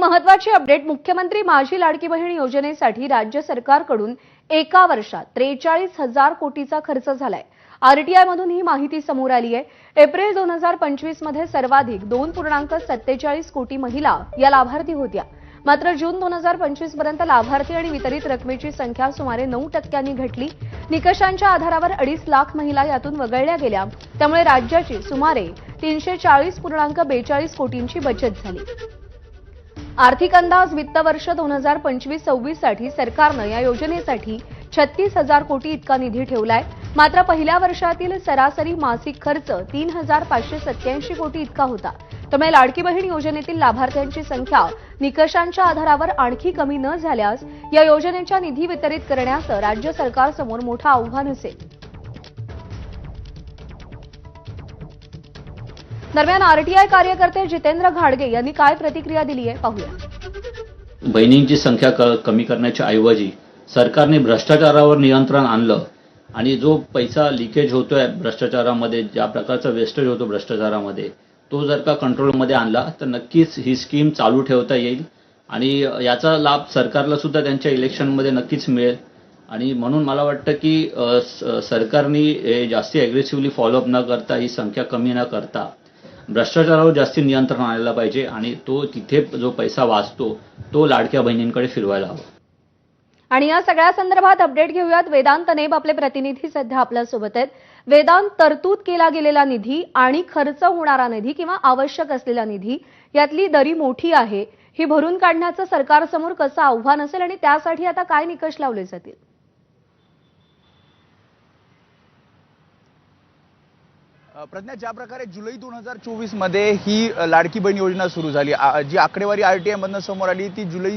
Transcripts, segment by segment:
महत्वाची अपडेट मुख्यमंत्री माझी लाडकी बहीण योजनेसाठी राज्य सरकारकडून एका वर्षात त्रेचाळीस हजार कोटीचा खर्च झालाय. आरटीआय मधून ही माहिती समोर आली आहे. एप्रिल दोन हजार पंचवीसमध्ये सर्वाधिक दोन पूर्णांक सत्तेचाळीस कोटी महिला या लाभार्थी होत्या. मात्र जून दोन हजार पंचवीसपर्यंत लाभार्थी आणि वितरित रकमेची संख्या सुमारे नऊ टक्क्यांनी घटली. निकषांच्या आधारावर अडीच लाख महिला यातून वगळल्या गेल्या. त्यामुळे राज्याची सुमारे तीनशे चाळीस पूर्णांक बेचाळीस कोटींची बचत झाली. आर्थिक अंदाज वित्त वर्ष दोन हजार पंचवीस सव्वीससाठी सरकारनं या योजनेसाठी छत्तीस हजार कोटी इतका निधी ठेवलाय. मात्र पहिल्या वर्षातील सरासरी मासिक खर्च तीन हजार पाचशे सत्याऐंशी कोटी इतका होता. त्यामुळे लाडकी बहीण योजनेतील लाभार्थ्यांची संख्या निकषांच्या आधारावर आणखी कमी न झाल्यास या योजनेच्या निधी वितरित करण्याचं राज्य सरकारसमोर मोठं आव्हान असेल. दरम्यान आरटीआय कार्यकर्ते जितेंद्र घाडगे यांनी काय प्रतिक्रिया दिली आहे? पाहूया. बहिणींची संख्या कमी करण्याच्या ऐवजी सरकारने भ्रष्टाचारावर नियंत्रण आणलं आणि जो पैसा लिकेज होतोय भ्रष्टाचारामध्ये ज्या प्रकारचा वेस्टेज होतो भ्रष्टाचारामध्ये तो जर का कंट्रोलमध्ये आणला तर नक्कीच ही स्कीम चालू ठेवता येईल आणि याचा लाभ सरकारला सुद्धा त्यांच्या इलेक्शनमध्ये नक्कीच मिळेल. आणि म्हणून मला वाटतं की सरकारने जास्ती अग्रेसिव्हली फॉलोअप न करता ही संख्या कमी न करता भ्रष्टाचारावर जास्ती नियंत्रण आणायला पाहिजे आणि तो तिथे जो पैसा वाचतो तो लाडक्या बहिणींकडे फिरवायला हवा. आणि या सगळ्या संदर्भात अपडेट घेऊयात. वेदांत नेब आपले प्रतिनिधी सध्या आपल्यासोबत आहेत. वेदांत तरतूद केला गेलेला निधी आणि खर्च होणारा निधी किंवा आवश्यक असलेला निधी यातली दरी मोठी आहे. ही भरून काढण्याचं सरकारसमोर कसं आव्हान असेल आणि त्यासाठी आता काय निकष लावले जातील? प्रज्ञा ज्या प्रकारे जुलै दोन हजार चोवीसमध्ये ही लाडकी बहीण योजना सुरू झाली जी आकडेवारी आरटीआय मधनं समोर आली ती जुलै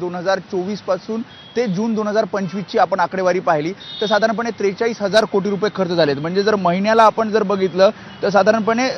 दोन हजार चोवीसपासून ते जून दोन हजार पंचवीसची आपण आकडेवारी पाहिली. तर साधारणपणे त्रेचाळीस हजार कोटी रुपये खर्च झालेत. म्हणजे जर महिन्याला आपण जर बघितलं तर साधारणपणे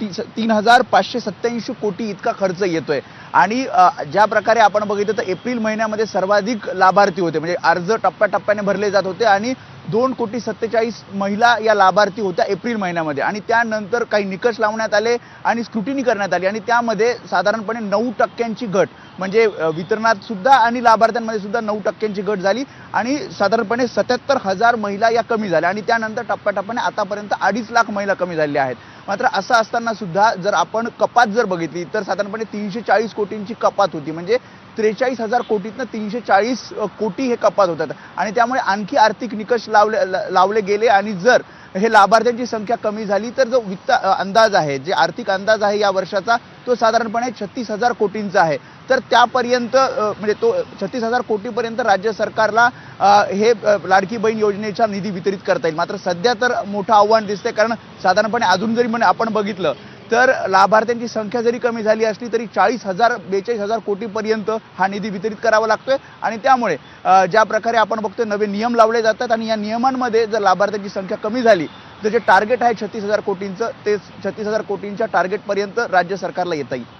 ती- तीन हजार पाचशे सत्त्याऐंशी कोटी इतका खर्च येतोय. आणि ज्या प्रकारे आपण बघितलं तर एप्रिल महिन्यामध्ये सर्वाधिक लाभार्थी होते. म्हणजे अर्ज टप्प्याटप्प्याने भरले जात होते आणि दोन कोटी सत्तेचाळीस महिला या लाभार्थी होत्या एप्रिल महिन्यामध्ये. आणि त्यानंतर काही निकष लावण्यात आले आणि स्क्रुटिनी करण्यात आली. आणि त्यामध्ये साधारणपणे नऊ टक्क्यांची घट. म्हणजे वितरणात सुद्धा आणि लाभार्थ्यांमध्ये सुद्धा नऊ टक्क्यांची घट झाली. आणि साधारणपणे सत्याहत्तर हजार महिला या कमी झाल्या. आणि त्यानंतर टप्प्याटप्प्याने आतापर्यंत अडीच लाख महिला कमी झालेल्या आहेत. मात्र असं असताना सुद्धा जर आपण कपात जर बघितली तर साधारणपणे तीनशे चाळीस कोटींची कपात होती. म्हणजे त्रेचाळीस हजार कोटीतनं तीनशे चाळीस कोटी हे कपात होतात. आणि त्यामुळे आणखी आर्थिक निकष ला- लावले लावले गेले आणि जर हे लाभार्थ्यांची संख्या कमी झाली तर जो वित्त अंदाज आहे जे आर्थिक अंदाज आहे या वर्षाचा तो साधारणपणे छत्तीस हजार कोटींचा आहे. तर त्यापर्यंत म्हणजे तो छत्तीस हजार कोटीपर्यंत राज्य सरकारला हे लाडकी बहीण योजनेचा निधी वितरित करता येईल. मात्र सध्या तर मोठं आव्हान दिसतंय कारण साधारणपणे अजून जरी म्हणे आपण बघितलं तर लाभार्थ्यांची संख्या जरी कमी झाली असली तरी चाळीस हजार बेचाळीस हजार कोटीपर्यंत हा निधी वितरित करावा लागतोय. आणि त्यामुळे ज्या प्रकारे आपण बघतोय नवे नियम लावले जातात आणि या नियमांमध्ये जर लाभार्थ्यांची संख्या कमी झाली तर जे टार्गेट आहे छत्तीस हजार कोटींचं ते छत्तीस हजार कोटींच्या टार्गेटपर्यंत राज्य सरकारला येता येईल.